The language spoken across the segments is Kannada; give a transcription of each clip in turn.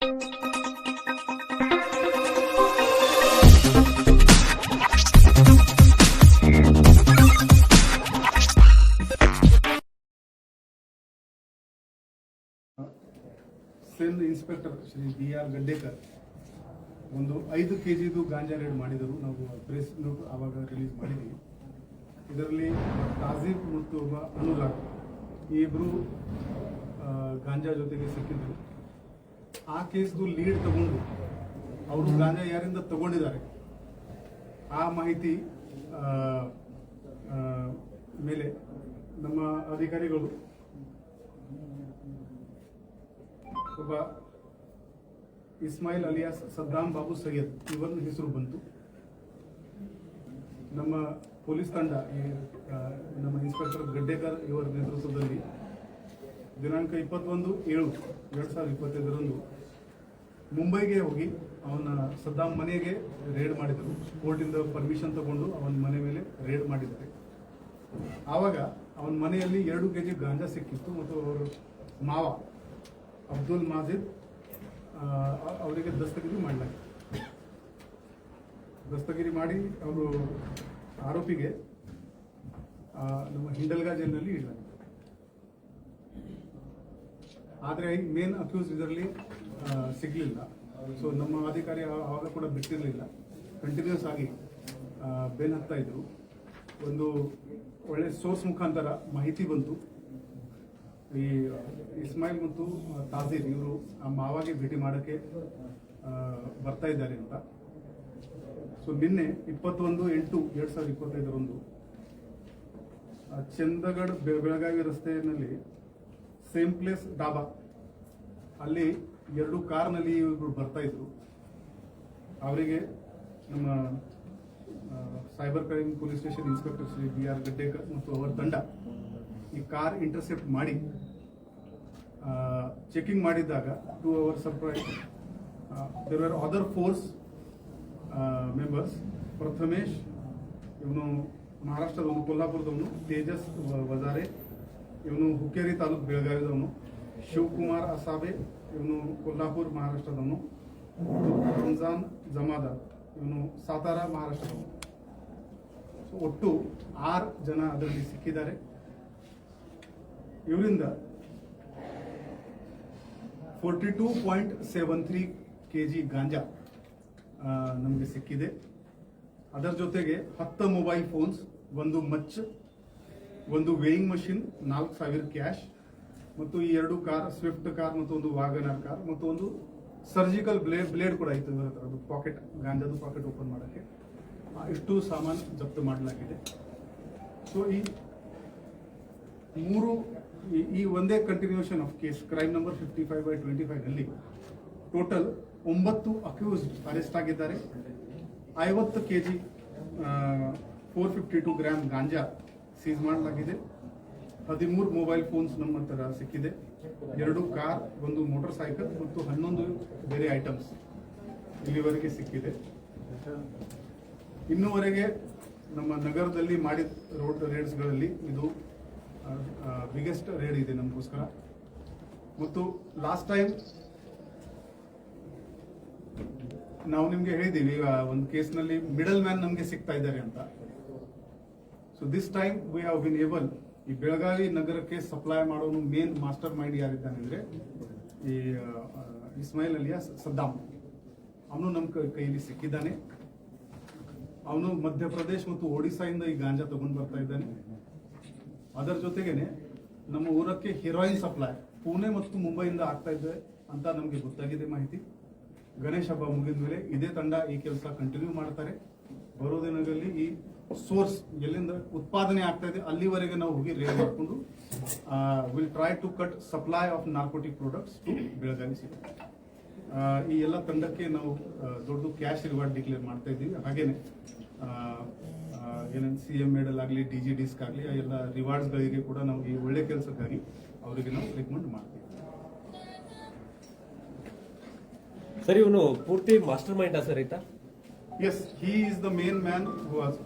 Cell inspector Shri B R Gaddekar ಒಂದು ಐದು ಕೆ ಜಿದು ಗಾಂಜಾ ರೇಡ್ ಮಾಡಿದರು. ನಾವು ಪ್ರೆಸ್ ನೋಟ್ ಆವಾಗ ರಿಲೀಸ್ ಮಾಡಿದ್ವಿ. ಇದರಲ್ಲಿ ತಾಜೀಬ್ ಮತ್ತು ಅನುರಾಗ್ ಈ ಇಬ್ಬರು ಗಾಂಜಾ ಜೊತೆಗೆ ಸಿಕ್ಕಿದ್ರು. ಆ ಕೇಸ್ದು ಲೀಡ್ ತಗೊಂಡು ಅವರು ಗಾಂಜಾ ಯಾರಿಂದ ತಗೊಂಡಿದ್ದಾರೆ, ಆ ಮಾಹಿತಿ ಮೇಲೆ ನಮ್ಮ ಅಧಿಕಾರಿಗಳು ಒಬ್ಬ ಇಸ್ಮಾಯಿಲ್ ಅಲಿಯಾಸ್ ಸದ್ದಾಂ ಬಾಬು ಸೈಯದ್ ಇವರ ಹೆಸರು ಬಂತು. ನಮ್ಮ ಪೊಲೀಸ್ ತಂಡ ನಮ್ಮ ಇನ್ಸ್ಪೆಕ್ಟರ್ ಗಡ್ಡೇಕರ್ ಇವರ ನೇತೃತ್ವದಲ್ಲಿ ದಿನಾಂಕ ಇಪ್ಪತ್ತೊಂದು ಏಳು, ಎರಡು ಸಾವಿರದ ಇಪ್ಪತ್ತೈದರಂದು ಮುಂಬೈಗೆ ಹೋಗಿ ಅವನ ಸದ್ದಾಮ್ ಮನೆಗೆ ರೇಡ್ ಮಾಡಿದರು. ಕೋರ್ಟಿಂದ ಪರ್ಮಿಷನ್ ತಗೊಂಡು ಅವನ ಮನೆ ಮೇಲೆ ರೇಡ್ ಮಾಡಿದ್ದಾರೆ ಆವಾಗ ಅವನ ಮನೆಯಲ್ಲಿ ಎರಡು ಕೆ ಜಿ ಗಾಂಜಾ ಸಿಕ್ಕಿತ್ತು ಮತ್ತು ಅವರು ಮಾವ ಅಬ್ದುಲ್ ಮಾಜಿದ್ ಅವರಿಗೆ ದಸ್ತಗಿರಿ ಮಾಡಲಾಗಿತ್ತು ದಸ್ತಗಿರಿ ಮಾಡಿ ಅವರು ಆರೋಪಿಗೆ ನಮ್ಮ ಹಿಂಡಲ್ಗಾ ಜೈಲಿನಲ್ಲಿ ಇಡಲಾಗಿತ್ತು ಆದರೆ ಮೇನ್ ಅಕ್ಯೂಸ್ ಇದರಲ್ಲಿ ಸಿಗಲಿಲ್ಲ. ಸೊ ನಮ್ಮ ಅಧಿಕಾರಿ ಆವಾಗ ಕೂಡ ಬಿಟ್ಟಿರಲಿಲ್ಲ. ಕಂಟಿನ್ಯೂಸ್ ಆಗಿ ಬೆನ್ ಹತ್ತಾ ಇದ್ರು. ಒಂದು ಒಳ್ಳೆ ಸೋರ್ಸ್ ಮುಖಾಂತರ ಮಾಹಿತಿ ಬಂತು. ಈ, ಇಸ್ಮಾಯಿಲ್ ಮತ್ತು ತಾಜೀರ್ ಇವರು ಆ ಮಾವಾಗೆ ಭೇಟಿ ಮಾಡೋಕ್ಕೆ ಬರ್ತಾ ಇದ್ದಾರೆ ಅಂತ. ಸೊ ನಿನ್ನೆ ಇಪ್ಪತ್ತೊಂದು ಎಂಟು ಎರಡು ಸಾವಿರದ ಇಪ್ಪತ್ತೈದರಂದು ಚಂದಗಡ್ ಬೆಳಗಾವಿ ರಸ್ತೆಯಲ್ಲಿ ಸೇಮ್ ಪ್ಲೇಸ್ ಡಾಬಾ ಅಲ್ಲಿ ಎರಡು ಕಾರ್ನಲ್ಲಿ ಇವರು ಬರ್ತಾ ಇದ್ರು. ಅವರಿಗೆ ನಮ್ಮ cyber crime police station inspector Shri B R Gaddekar ಮತ್ತು ಅವರ ತಂಡ ಈ ಕಾರ್ ಇಂಟರ್ಸೆಪ್ಟ್ ಮಾಡಿ ಚೆಕಿಂಗ್ ಮಾಡಿದಾಗ to our surprise there are other force members Prathamesh, ಇವನು ಮಹಾರಾಷ್ಟ್ರದವನು, ಕೊಲ್ಲಾಪುರದವನು, ತೇಜಸ್ ವಜಾರೆ ಇವನು ಹುಕ್ಕೇರಿ ತಾಲೂಕು ಬೆಳಗಾವಿದವನು. ಶಿವಕುಮಾರ್ ಅಸಾಬೆ, ಇವನು ಕೊಲ್ಲಾಪುರ್ ಮಹಾರಾಷ್ಟ್ರದವನು. ರಂಜಾನ್ ಜಮಾದಾರ್ ಇವನು ಸಾತಾರ ಮಹಾರಾಷ್ಟ್ರದವನು. ಸೊ ಒಟ್ಟು ಆರು ಜನ ಅದರಲ್ಲಿ ಸಿಕ್ಕಿದ್ದಾರೆ. ಇವರಿಂದ forty two point seven three K G ganja ನಮಗೆ ಸಿಕ್ಕಿದೆ. ಅದರ ಜೊತೆಗೆ ಹತ್ತು ಮೊಬೈಲ್ ಫೋನ್ಸ್, ಒಂದು ಮಚ್ ಒಂದು ವೇಯಿಂಗ್ ಮಷಿನ್ ನಾಲ್ಕು ಸಾವಿರ ಕ್ಯಾಶ್ ಮತ್ತು ಈ ಎರಡು ಕಾರ್ ಸ್ವಿಫ್ಟ್ ಕಾರ್ ಮತ್ತು ಒಂದು ವಾಗನರ್ ಕಾರ್ ಮತ್ತು ಒಂದು ಸರ್ಜಿಕಲ್ ಬ್ಲೇಡ್ ಬ್ಲೇಡ್ ಕೂಡ ಇತ್ತು ಇವರ ಹತ್ರ. ಅದು ಪಾಕೆಟ್ ಗಾಂಜಾದು ಪಾಕೆಟ್ ಓಪನ್ ಮಾಡೋಕ್ಕೆ. ಇಷ್ಟು ಸಾಮಾನು ಜಪ್ತು ಮಾಡಲಾಗಿದೆ. ಸೊ ಈ ಮೂರು, ಈ- ಒಂದೇ continuation of case crime number fifty five by twenty five ಅಲ್ಲಿ ಟೋಟಲ್ ಒಂಬತ್ತು ಅಕ್ಯೂಸ್ಡ್ ಅರೆಸ್ಟ್ ಆಗಿದ್ದಾರೆ. ಐವತ್ತು K G four fifty two gram ganja seize ಮಾಡಲಾಗಿದೆ. ಹದಿಮೂರು ಮೊಬೈಲ್ ಫೋನ್ಸ್ ನಮ್ಮ ಹತ್ರ ಸಿಕ್ಕಿದೆ. ಎರಡು ಕಾರ್, ಒಂದು ಮೋಟರ್ ಸೈಕಲ್ ಮತ್ತು ಹನ್ನೊಂದು ಬೇರೆ ಐಟಮ್ಸ್ ಇಲ್ಲಿವರೆಗೆ ಸಿಕ್ಕಿದೆ. ಇನ್ನೂವರೆಗೆ ನಮ್ಮ ನಗರದಲ್ಲಿ ಮಾಡಿದ ರೋಡ್ ರೇಡ್ಸ್ಗಳಲ್ಲಿ ಇದು ಬಿಗ್ಗೆಸ್ಟ್ ರೇಡ್ ಇದೆ ನಮಗೋಸ್ಕರ. ಮತ್ತು ಲಾಸ್ಟ್ ಟೈಮ್ ನಾವು ನಿಮಗೆ ಹೇಳಿದ್ದೀವಿ ಒಂದು ಕೇಸ್ನಲ್ಲಿ ಮಿಡಲ್ ಮ್ಯಾನ್ ನಮಗೆ ಸಿಗ್ತಾ ಇದ್ದಾರೆ ಅಂತ. So this time we have been able ಈ ಬೆಳಗಾವಿ ನಗರಕ್ಕೆ ಸಪ್ಲೈ ಮಾಡೋನು ಮೇನ್ ಮಾಸ್ಟರ್ ಮೈಂಡ್ ಯಾರಿದ್ದಾನೆ ಅಂದರೆ ಈ ಇಸ್ಮಾಯಿಲ್ ಅಲಿಯಾ ಸದ್ದಾಮ್. ಅವನು ನಮ್ಮ ಕೈಯಲ್ಲಿ ಸಿಕ್ಕಿದ್ದಾನೆ. ಅವನು ಮಧ್ಯಪ್ರದೇಶ್ ಮತ್ತು ಒಡಿಸ್ಸಾಯಿಂದ ಈ ಗಾಂಜಾ ತಗೊಂಡು ಬರ್ತಾ ಇದ್ದಾನೆ. ಅದರ ಜೊತೆಗೇನೆ ನಮ್ಮ ಊರಕ್ಕೆ ಹೀರೋಯಿನ್ ಸಪ್ಲೈ ಪುಣೆ ಮತ್ತು ಮುಂಬೈಯಿಂದ ಆಗ್ತಾ ಇದೆ ಅಂತ ನಮಗೆ ಗೊತ್ತಾಗಿದೆ ಮಾಹಿತಿ. ಗಣೇಶ ಹಬ್ಬ ಮುಗಿದ ಮೇಲೆ ಇದೇ ತಂಡ ಈ ಕೆಲಸ ಕಂಟಿನ್ಯೂ ಮಾಡ್ತಾರೆ. ಬರೋ ದಿನಗಳಲ್ಲಿ ಈ ಸೋರ್ಸ್ ಎಲ್ಲಿಂದ ಉತ್ಪಾದನೆ ಆಗ್ತಾ ಇದೆ ಅಲ್ಲಿವರೆಗೆ ನಾವು ಹೋಗಿ ರೇಡ್ ಮಾಡಿಕೊಂಡು will try to cut supply of narcotic products to Belagavi city ಈ ಎಲ್ಲ ತಂಡಕ್ಕೆ ನಾವು ದೊಡ್ಡ ಕ್ಯಾಶ್ ರಿವಾರ್ಡ್ ಡಿಕ್ಲೇರ್ ಮಾಡ್ತಾ ಇದ್ದೀವಿ. ಹಾಗೇನೆ ಏನೇನು ಸಿ ಎಂ ಮೇಡಲ್ ಆಗಲಿ ಡಿ ಜಿ ಡಿಸ್ಕ್ ಆಗಲಿ ಆ ಎಲ್ಲ ರಿವಾರ್ಡ್ಸ್ಗಳಿಗೆ ಕೂಡ ನಾವು ಈ ಒಳ್ಳೆ ಕೆಲಸಕ್ಕಾಗಿ ಅವರಿಗೆ ನಾವು ರೆಕಮೆಂಡ್ ಮಾಡ್ತೀವಿ. ಸರ್ ಇವನು ಪೂರ್ತಿ ಮಾಸ್ಟರ್ ಮೈಂಡ್ ಸರ್ ಆಯ್ತಾ yes he is the main man who was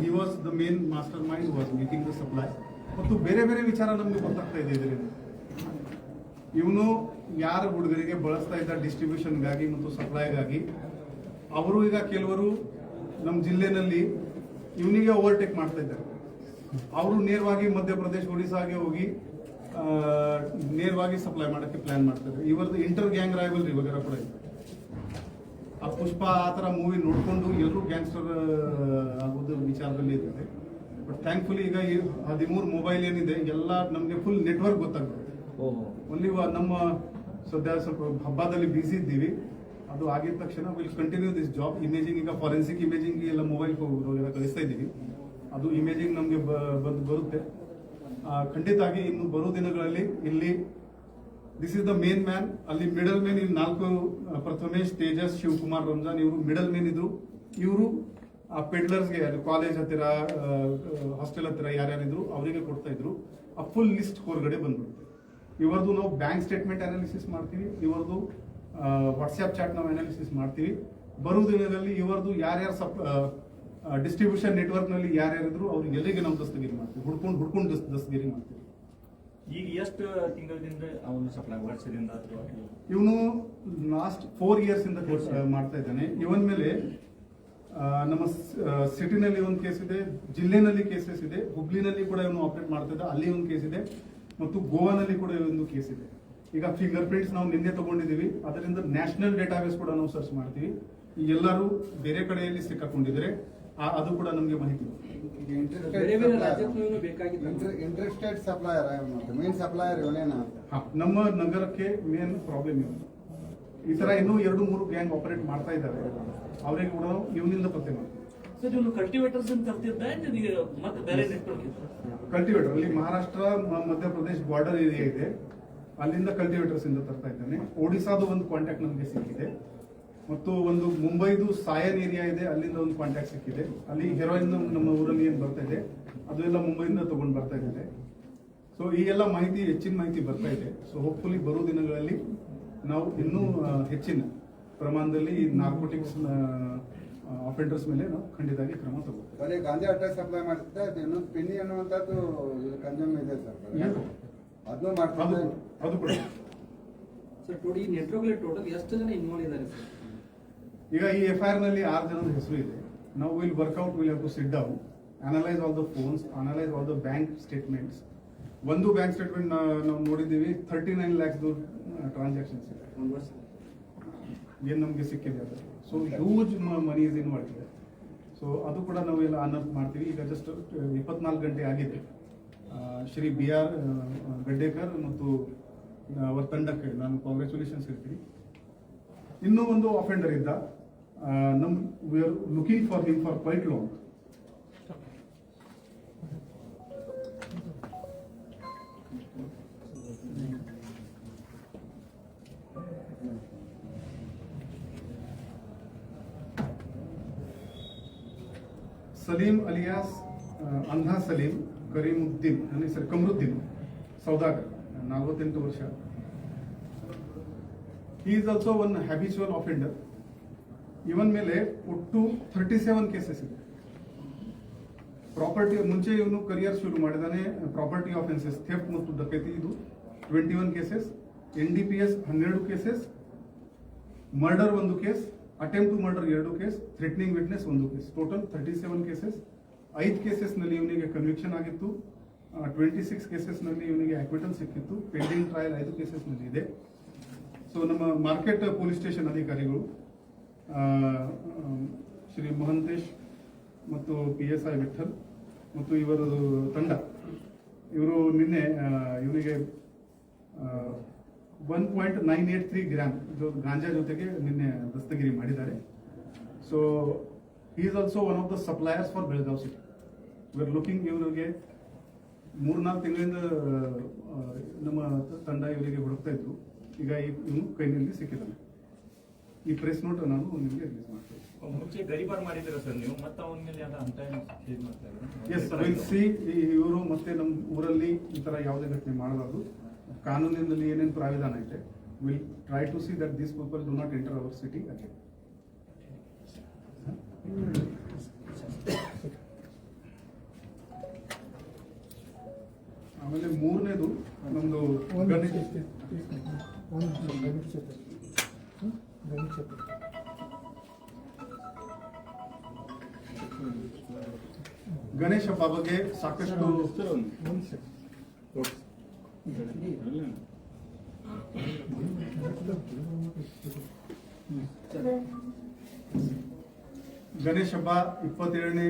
he was the main master mind was making the supply ಮತ್ತು ಬೇರೆ ಬೇರೆ ವಿಚಾರ ನಮಗೆ ಗೊತ್ತಾಗ್ತಾ ಇದೆ ಇದರಿಂದ ಇವನು ಯಾರ ಹುಡುಗರಿಗೆ ಬಳಸ್ತಾ ಇದ್ದ ಡಿಸ್ಟ್ರಿಬ್ಯೂಷನ್ಗಾಗಿ ಮತ್ತು ಸಪ್ಲೈಗಾಗಿ ಅವರು ಈಗ ಕೆಲವರು ನಮ್ಮ ಜಿಲ್ಲೆನಲ್ಲಿ ಇವನಿಗೆ ಓವರ್ಟೇಕ್ ಮಾಡ್ತಾ ಇದ್ದಾರೆ. ಅವರು ನೇರವಾಗಿ ಮಧ್ಯಪ್ರದೇಶ ಒಡಿಸಾಗೆ ಹೋಗಿ ನೇರವಾಗಿ ಸಪ್ಲೈ ಮಾಡೋಕ್ಕೆ ಪ್ಲಾನ್ ಮಾಡ್ತಾರೆ ಇವರದ್ದು ಇಂಟರ್ ಗ್ಯಾಂಗ್ ರೈವಲ್ರಿ ಇವಾಗ ಕೂಡ ಇದೆ. ಆ ಪುಷ್ಪ ಆ ಥರ ಮೂವಿ ನೋಡಿಕೊಂಡು ಎಲ್ಲರೂ ಗ್ಯಾಂಗ್ಸ್ಟರ್ ಆಗೋದು ವಿಚಾರದಲ್ಲಿ ಇರುತ್ತೆ ಬಟ್ ಥ್ಯಾಂಕ್ಫುಲಿ ಈಗ ಈ ಹದಿಮೂರು ಮೊಬೈಲ್ ಏನಿದೆ ಎಲ್ಲ ನಮಗೆ ಫುಲ್ ನೆಟ್ವರ್ಕ್ ಗೊತ್ತಾಗುತ್ತೆ ಓಹೋ. ಓನ್ಲಿ ನಮ್ಮ ಸದ್ಯ ಸ್ವಲ್ಪ ಹಬ್ಬದಲ್ಲಿ ಬ್ಯುಸಿ ಇದ್ದೀವಿ. ಅದು ಆಗಿದ ತಕ್ಷಣ will continue this job imaging ಈಗ ಫಾರೆನ್ಸಿಕ್ ಇಮೇಜಿಂಗ್ ಎಲ್ಲ ಮೊಬೈಲ್ ಎಲ್ಲ ಕಳಿಸ್ತಾ ಇದ್ದೀವಿ. ಅದು ಇಮೇಜಿಂಗ್ ನಮಗೆ ಬಂದು ಬರುತ್ತೆ. ಆ, ಖಂಡಿತಾಗಿ ಇನ್ನು ಬರೋ ದಿನಗಳಲ್ಲಿ ಇಲ್ಲಿ this is the main man ಅಲ್ಲಿ ಮಿಡಲ್ ಮ್ಯಾನ್ ಇಲ್ಲಿ ನಾಲ್ಕು ಪ್ರಥಮೇಶ್ ತೇಜಸ್, ಶಿವಕುಮಾರ್, ರಂಜಾನ್ ಇವರು ಮಿಡಲ್ ಮ್ಯಾನ್ ಇದ್ರು. ಇವರು, ಆ ಪೆಡ್ಲರ್ಸ್ಗೆ ಕಾಲೇಜ್ ಹತ್ತಿರ ಹಾಸ್ಟೆಲ್ ಹತ್ತಿರ ಯಾರ್ಯಾರಿದ್ರು, ಅವರಿಗೆ ಕೊಡ್ತಾ ಇದ್ರು. ಆ ಫುಲ್ ಲಿಸ್ಟ್ ಹೊರಗಡೆ ಬಂದ್ಬಿಡುತ್ತೆ. ಇವರದು ನಾವು ಬ್ಯಾಂಕ್ ಸ್ಟೇಟ್ಮೆಂಟ್ ಅನಾಲಿಸಿಸ್ ಮಾಡ್ತೀವಿ, ಇವರದು ವಾಟ್ಸ್ಆ್ಯಪ್ ಚಾಟ್ ನಾವು ಅನಾಲಿಸಿಸ್ ಮಾಡ್ತೀವಿ. ಬರೋ ದಿನದಲ್ಲಿ ಇವರದು ಯಾರ್ಯಾರು ಸಪ್ ಡಿಸ್ಟ್ರಿಬ್ಯೂಷನ್ ನೆಟ್ವರ್ಕ್ನಲ್ಲಿ ಯಾರ್ಯಾರಿದ್ರು, ಅವ್ರಿಗೆ ಎಲ್ಲಿಗೆ ನಾವು ದಸ್ತಗಿರಿ ಮಾಡ್ತೀವಿ? ಹುಡ್ಕೊಂಡು ಹುಡ್ಕೊಂಡು ದಸ್, ದಸ್ತಗಿರಿ ಮಾಡ್ತೀವಿ. ಈಗ ಎಷ್ಟು ತಿಂಗಳಿಂದ ಅವನು ಸಪ್ಲೈ ವರ್ಷದಿಂದ ಅಥವಾ ಇವನು ಲಾಸ್ಟ್ ಫೋರ್ ಇಯರ್ಸ್ ಇಂದ ಕೆಲ್ಸ ಮಾಡ್ತಾ ಇದ್ದಾನೆ. ಇವನ್ ಮೇಲೆ ನಮ್ಮ ಸಿಟಿನಲ್ಲಿ ಒಂದು ಕೇಸ್ ಇದೆ ಜಿಲ್ಲೆನಲ್ಲಿ ಕೇಸಸ್ ಇದೆ ಹುಬ್ಳಿನಲ್ಲಿ ಕೂಡ ಇವನು ಆಪರೇಟ್ ಮಾಡ್ತಾ ಇದ್ದ ಅಲ್ಲಿ ಒಂದು ಕೇಸ್ ಇದೆ ಮತ್ತು ಗೋವಾನಲ್ಲಿ ಕೂಡ ಒಂದು ಕೇಸ್ ಇದೆ. ಈಗ ಫಿಂಗರ್ ಪ್ರಿಂಟ್ಸ್ ನಾವು ನಿನ್ನೆ ತಗೊಂಡಿದ್ದೀವಿ. ಅದರಿಂದ ನ್ಯಾಷನಲ್ ಡೇಟಾಬೇಸ್ ಕೂಡ ನಾವು ಸರ್ಚ್ ಮಾಡ್ತೀವಿ. ಎಲ್ಲರೂ ಬೇರೆ ಕಡೆಯಲ್ಲಿ ಸಿಕ್ಕಾಕೊಂಡಿದ್ರೆ ಅದು ಕೂಡ ನಮಗೆ ಮಾಹಿತಿ. ಇಂಟ್ರೆಸ್ಟೆಡ್ ಸಪ್ಲೈಯರ್ ಮೇನ್ ಸಪ್ಲೈಯರ್ ಇವನೇನಾ ನಮ್ಮ ನಗರಕ್ಕೆ ಮೇನ್ ಪ್ರಾಬ್ಲಮ್ ಇದೆ. ಈ ತರ ಇನ್ನೂ ಎರಡು ಮೂರು ಗ್ಯಾಂಗ್ ಆಪರೇಟ್ ಮಾಡ್ತಾ ಇದ್ದಾರೆ. ಅವರಿಗೆ ಕೂಡ ಇವನಿಂದ ಪತ್ತೆ ಮಾಡ್ತೀವಿ. ಸರ್ ಇವನು ಕಲ್ಟಿವೇಟರ್ಸ್ ಅಂತ ಮತ್ತೆ ಬೇರೆ ಕಲ್ಟಿವೇಟರ್ ಅಲ್ಲಿ ಮಹಾರಾಷ್ಟ್ರ ಮ- ಮಧ್ಯಪ್ರದೇಶ ಬಾರ್ಡರ್ ಏರಿಯಾ ಇದೆ. ಅಲ್ಲಿಂದ ಕಲ್ಟಿವೇಟರ್ಸ್ ಇಂದ ತರ್ತಾ ಇದ್ದಾನೆ. ಒಡಿಸಾದು ಒಂದು ಕಾಂಟ್ಯಾಕ್ಟ್ ನಮಗೆ ಸಿಕ್ಕಿದೆ. ಮತ್ತು ಒಂದು ಮುಂಬೈದು ಸಾಯನ್ ಏರಿಯಾ ಇದೆ ಅಲ್ಲಿಂದ ಒಂದು ಕಾಂಟ್ಯಾಕ್ಟ್ ಸಿಕ್ಕಿದೆ. ಅಲ್ಲಿ ಹೆರೋಯಿನ್ ನಮ್ಮ ಊರಲ್ಲಿ ಏನು ಬರ್ತಾ ಇದೆ ಅದು ಎಲ್ಲ ಮುಂಬೈಯಿಂದ ತಗೊಂಡು ಬರ್ತಾ ಇದ್ದಾರೆ. ಸೊ ಈ ಎಲ್ಲ ಮಾಹಿತಿ ಹೆಚ್ಚಿನ ಮಾಹಿತಿ ಬರ್ತಾ ಇದೆ. ಸೊ ಹೋಪ್ಫುಲಿ ಬರೋ ದಿನಗಳಲ್ಲಿ ನಾವು ಇನ್ನೂ ಹೆಚ್ಚಿನ ಪ್ರಮಾಣದಲ್ಲಿ ಈ ನಾರ್ಕೋಟಿಕ್ಸ್ ಅಫೆಂಡರ್ಸ್ ಮೇಲೆ ನಾವು ಖಂಡಿತವಾಗಿ ಕ್ರಮ ತಗೋತೀವಿ ಬರೀ ಗಾಂಜಾ ಅಟ್ಯಾಕ್ ಸಪ್ಲೈ ಮಾಡ್ತಿದ್ದೆ ಅದು ಇನ್ನೊಂದು ಪಿನ್ನಿ ಅನ್ನುವಂಥದ್ದು ಕಂಜಮ್ ಇದೆ ಸರ್? ಅದನ್ನು ಅದು ಮಾಡ್ತಿದ್ದೆ ಅದು ಕೂಡ. ಸರ್ ಟೋಟಲ್ ಈ ನೆಟ್ವರ್ಕ್ ಟೋಟಲ್ ಎಷ್ಟು ಜನ ಇನ್ವಾಲ್ವ್ ಇದ್ದಾರೆ ಸರ್? ಈಗ ಈ ಎಫ್ ಐ ಆರ್ನಲ್ಲಿ ಆರು ಜನದ ಹೆಸರು ಇದೆ. ನಾವು will work out will have to sit down analyse all the phones analyse all the bank statements ಒಂದು ಬ್ಯಾಂಕ್ ಸ್ಟೇಟ್ಮೆಂಟ್ ನಾವು ನೋಡಿದ್ದೀವಿ ಥರ್ಟಿ ನೈನ್ ಲ್ಯಾಕ್ಸ್ ಟ್ರಾನ್ಸಾಕ್ಷನ್ಸ್ ಇದೆ. ಏನು ನಮಗೆ ಸಿಕ್ಕಿದೆ ಅದು? So huge money is involve ಇದೆ. ಸೊ ಅದು ಕೂಡ ನಾವೆಲ್ಲ ಅನರ್ತ್ ಮಾಡ್ತೀವಿ. ಈಗ ಜಸ್ಟ್ ಇಪ್ಪತ್ನಾಲ್ಕು ಗಂಟೆ ಆಗಿದೆ. ಶ್ರೀ ಬಿ ಆರ್ ಗಡ್ಡೇಕರ್ ಮತ್ತು ಅವರ ತಂಡಕ್ಕೆ ನಾನು ಕಾಂಗ್ರ್ಯಾಚುಲೇಷನ್ಸ್ ಹೇಳ್ತೀನಿ. ಇನ್ನೂ ಒಂದು ಅಫೆಂಡರ್ ಇದ್ದ. ಆ, ನಮ್ we are looking for him for quite long Salim alias ಆ, ಅಂಧಾ ಸಲೀಂ ಕರೀಮುದ್ದೀನ್ ನನ್ನ ಹೆಸರು ಕಮರುದ್ದೀನ್ ಸೌದಾಗರ್ ನಲವತ್ತೆಂಟು ವರ್ಷ ಈ is also one habitual offender ಇವನ್ ಮೇಲೆ ಒಟ್ಟು ಥರ್ಟಿ ಸೆವೆನ್ ಕೇಸಸ್ ಇದೆ. ಪ್ರಾಪರ್ಟಿ ಮುಂಚೆ ಇವನು ಕರಿಯರ್ ಶುರು ಮಾಡಿದಾನೆ ಪ್ರಾಪರ್ಟಿ ಆಫೆನ್ಸಸ್ ಥೆಫ್ಟ್ ಮತ್ತು ಡಕೈತಿ ಇದು. Twenty one cases N D P S ಹನ್ನೆರಡು ಕೇಸಸ್ ಮರ್ಡರ್ ಒಂದು ಕೇಸ್ ಅಟೆಂಪ್ಟ್ ಟು ಮರ್ಡರ್ ಎರಡು ಕೇಸ್ ಥ್ರೆಟ್ನಿಂಗ್ ವಿಟ್ನೆಸ್ ಒಂದು case total thirty seven cases ಐದು ಕೇಸಸ್ನಲ್ಲಿ ಇವನಿಗೆ ಕನ್ವಿಕ್ಷನ್ ಆಗಿತ್ತು. ಟ್ವೆಂಟಿ ಸಿಕ್ಸ್ ಕೇಸಸ್ನಲ್ಲಿ ಇವನಿಗೆ ಆಕ್ವಿಟಲ್ ಸಿಕ್ಕಿತ್ತು. ಪೆಂಡಿಂಗ್ ಟ್ರಯಲ್ ಐದು ಕೇಸಸ್ನಲ್ಲಿ ಇದೆ. ಸೊ ನಮ್ಮ ಮಾರ್ಕೆಟ್ ಪೊಲೀಸ್ ಸ್ಟೇಷನ್ ಅಧಿಕಾರಿಗಳು ಶ್ರೀ ಮಹಂತೇಶ್ ಮತ್ತು ಪಿ ಎಸ್ ಐ ವಿಠಲ್ ಮತ್ತು ಇವರ ತಂಡ. ಇವರು ನಿನ್ನೆ ಇವರಿಗೆ one point nine eight three gram ganja ಜೊತೆಗೆ ನಿನ್ನೆ ದಸ್ತಗಿರಿ ಮಾಡಿದ್ದಾರೆ. So is also one of the suppliers for Belgaum city we are looking ಇವರಿಗೆ ಮೂರ್ನಾಲ್ಕು ತಿಂಗಳಿಂದ ನಮ್ಮ ತಂಡ ಇವರಿಗೆ ಹುಡುಕ್ತಾ ಇದ್ರು. ಈಗ ಇವನು ಕೈನಲ್ಲಿ ಸಿಕ್ಕಿದ್ದಾನೆ. ಈ ಪ್ರೆಸ್ ನೋಟ್ ನಾನು ನಿಮಗೆ ರಿಲೀಸ್ ಮಾಡ್ತೇನೆ. ಮುಂಚೆ ಗರಿಬಾರ್ ಮಾಡಿದ್ರ ಸರ್ ನೀವು? ಮತ್ತೆ ಅವನ ಮೇಲೆ ಯಾವ್ದೋ ಅಂತ ಚೇಂಜ್ ಮಾಡ್ತಾ ಎಸ್ ವಿಲ್ ಸಿ ಇವರು ಮತ್ತೆ ನಮ್ಮ ಊರಲ್ಲಿ ಈ ತರ ಯಾವುದೇ ಘಟನೆ ಮಾಡಬಾರ್ದು. ಕಾನೂನಿನಲ್ಲಿ ಏನೇನು ಪ್ರಾವಿಧಾನ ಐತೆ will try to see that these people do not enter our city again ಆಮೇಲೆ ಮೂರನೇದು ನಮ್ದು ಗಣೇಶ್ ಗಣೇಶ ಹಬ್ಬ ಬಗ್ಗೆ ಸಾಕಷ್ಟು ಗಣೇಶ ಹಬ್ಬ ಇಪ್ಪತ್ತೇಳನೇ